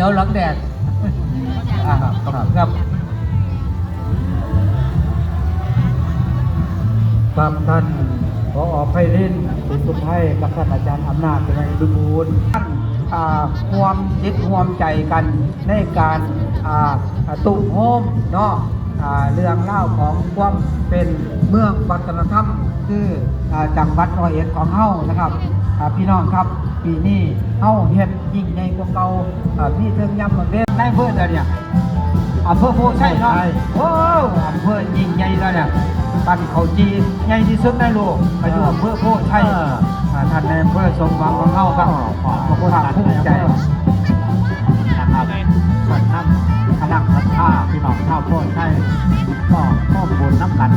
เขียวหลังแดดอ่าครับครับครับท่านพอไพรินสินสุไทยกับท่านอาจารย์อำนาจเป็นไงดุบูลท่านอ่าความจิตความใจกันในการอ่าตุโฮมเนาะเรื่องเล่าของความเป็นเมืองวัฒนธรรม คืออจังหวัดร้อยเอ็ดของเฮานะครับพี่น้องครับ ปีนี้เฮาเฮ็ดยิ่งใหญ่กว่าเก่าอ่าพี่เทิงยำมันเว้นในเพื่อนเดี๋ยวเนี่ยอำเภอโพชัยเนาะโอ้อำเภอยิ่งใหญ่แล้วเนี่ยปันเขาจีใหญ่ที่สุดในโลกไปอยู่อำเภอโพชัยอ่าท่านในอำเภอสมหวังของเราครับขอบคุณภาคภูมิใจนะครับส่วนน้ำพลังศรัทธาพี่น้องชาวโพธิ์ใช่ก็ข้อมูลน้ำกัน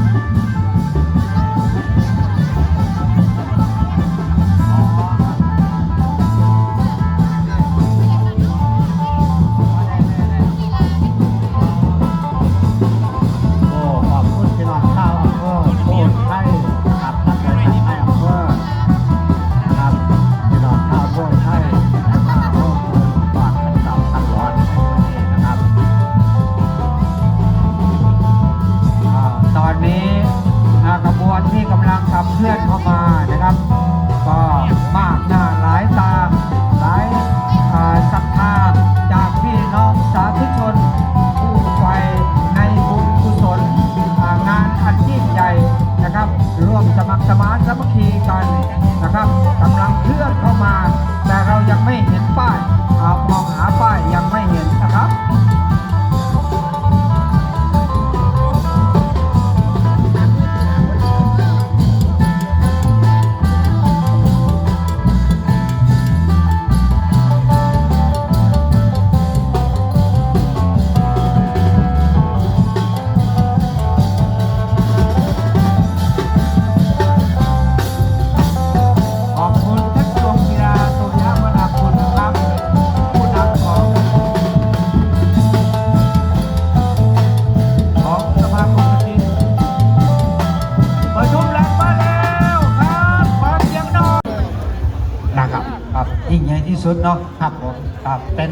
ยิ่งใหญ่ที่สุดเนาะครับผมครับเป็น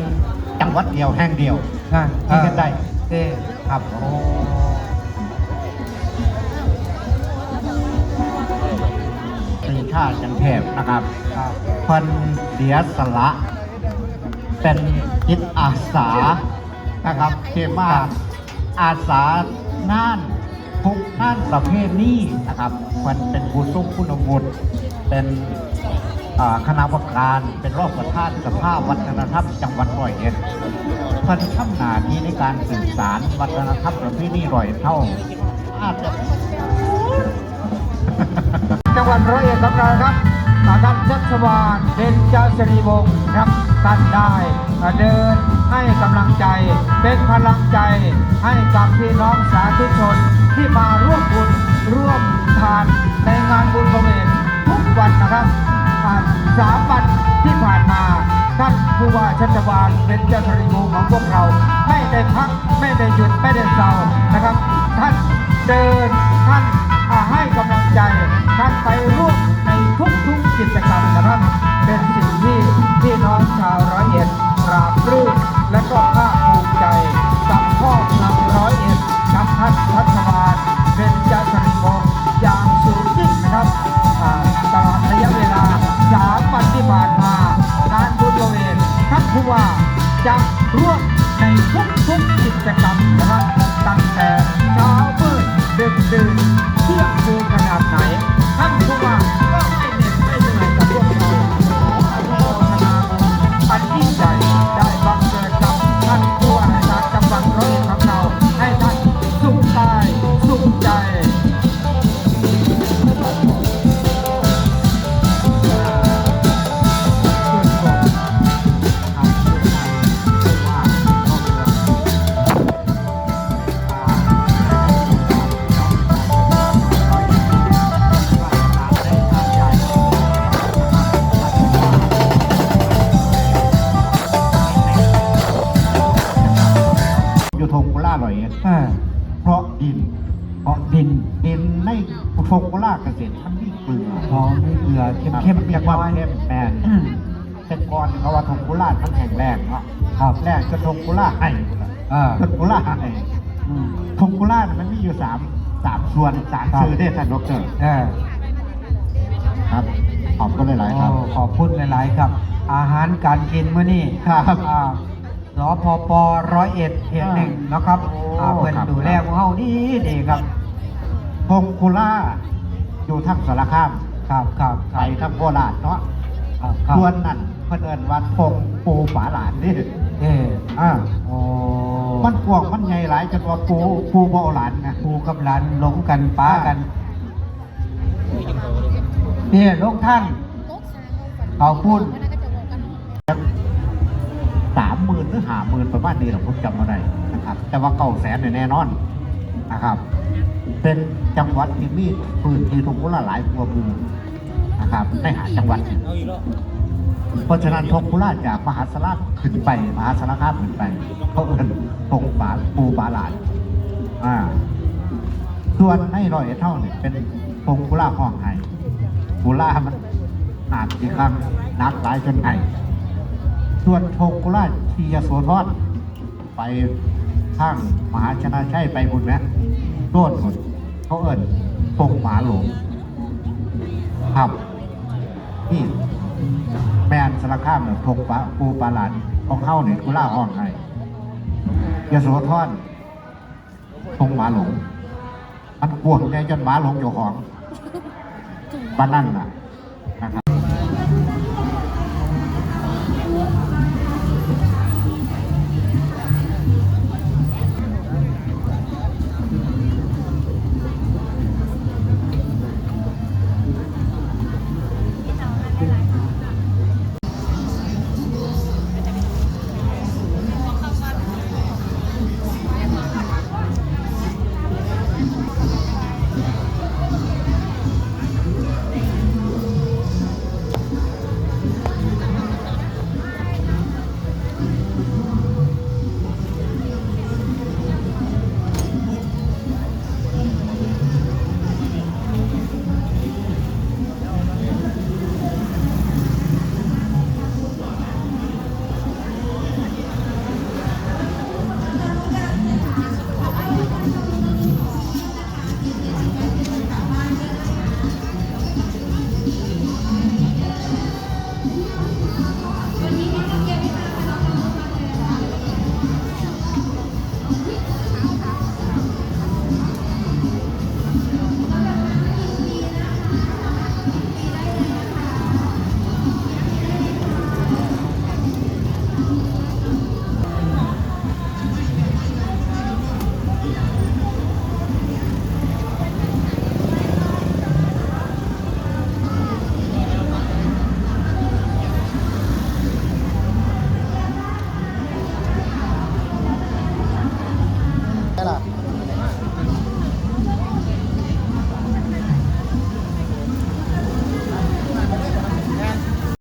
จังหวัดเดียวแห่งเดียวนะที่กันได้เต้ครับโอ้ปีชาติจังเทพนะครับครับเพิ่นเสียสละ เป็นจิตอาสานะครับที่มาอาสาน่านทุกน่านประเภทนี้นะครับเพิ่นเป็นผู้ทรงคุณวุฒิเป็นอ่า คณะกรรมการเป็นรองประธานสภาวัฒนธรรมจังหวัดร้อยเอ็ดเพิ่นทำหน้าที่ในการสื่อสารวัฒนธรรมประเพณีร้อยเท่าอาจจะจังหวัดร้อยเอ็ดของเราครับท่านชัชวานเบญจสิริวงศ์ครับท่านได้เดินให้กำลังใจ เป็นพลังใจให้กับพี่น้องสาธุชนที่มาร่วมบุญร่วมทานในงานบุญประเวณทุกวันนะครับ สามวันที่ผ่านมาท่านผู้ว่าชัชวานเป็นเจ้าทริบูของพวกเรา ไม่ได้พักไม่ได้หยุดไม่ได้เศร้านะครับ ท่านเดินท่าน ผู้ว่าจะร่วมในทุกๆกิจกรรมนะครับตั้งแต่เช้ามืดดึกดื่นเที่ยงคืนขนาดไหนท่านผู้ว่า ดอ่าเพราะดินเพราะดินดินในโฟกุล่าเกษตรมันมีเกลือพอมีเกลือเข้มเข้มๆเรีเรียยกกว่าว่าเข้มแมนแต่ก่อนเขาว่าทงกุล่ามันแข็งแรงเนาะครับแรกจะทงกุล่าให้เออทงกุล่าให้อืมทงกุล่าเนี่ยมันมีอยู่สามสามส่วนสามครับชื่อได้ท่านดอกเตอรเออครับขอบคุณหลาย ๆ ครับโอ้ขอบคุณหลาย ๆ ครับ อาหารการกินมื้อนี้ครับอ่า สพปร้อยเอ็ดเขตหนึ่งนะครับโอ้อ่าเพื่อนครับดูแลพวกเขาดีดีครับทงกุล่าอยู่ทั้งสารคามครับครับไปทั้งโคราชเนาะครับครับส่วนนั่นเพิ่นเอิ้นว่าทงปูฝาหลานนี่เอออ่าโอ้มันกว้างมันใหญ่หลายจนว่าปูปูบ่เอาหลานนะ ครูกับหลานหลงกันป้ากันเนี่ยลงท่านเขาพูดสาม หมื่นหรือหาหมื่นประมาณนี้หรอผมจำไม่ได้นะครับ แต่ว่าเก้าแสนเนี่ยแน่นอนนะครับ เป็นจังหวัดที่มีพื้นที่ทงกุลาหลายกว่าหมู่นะครับในหาจังหวัด เพราะฉะนั้นทงกุลาจากมหาสาราขึ้นไป มหาสารคามขึ้นไปเขาเอิ้นทงปาปูปาหลานอ่าส่วนในร้อยเท่าเนี่ยเป็นทงกุลาห้องไห้กุลามันหนักอีกครั้งหนักหลายจนไห้ ส่วนธงกุราชทียโสธรไปข้างมหาชนะชัยไปบุญไหมโดนหมดเขาเอิญธงหมาหลวงครับนี่แมนสารคามเนี่ยธงปะปูปลาหลานของเข้าเนี่ยกุล่าห้องไห้ยโสธรธงหมาหลวงมันกวงใจจนหมาหลงอยู่ของบ้านนั่นน่ะ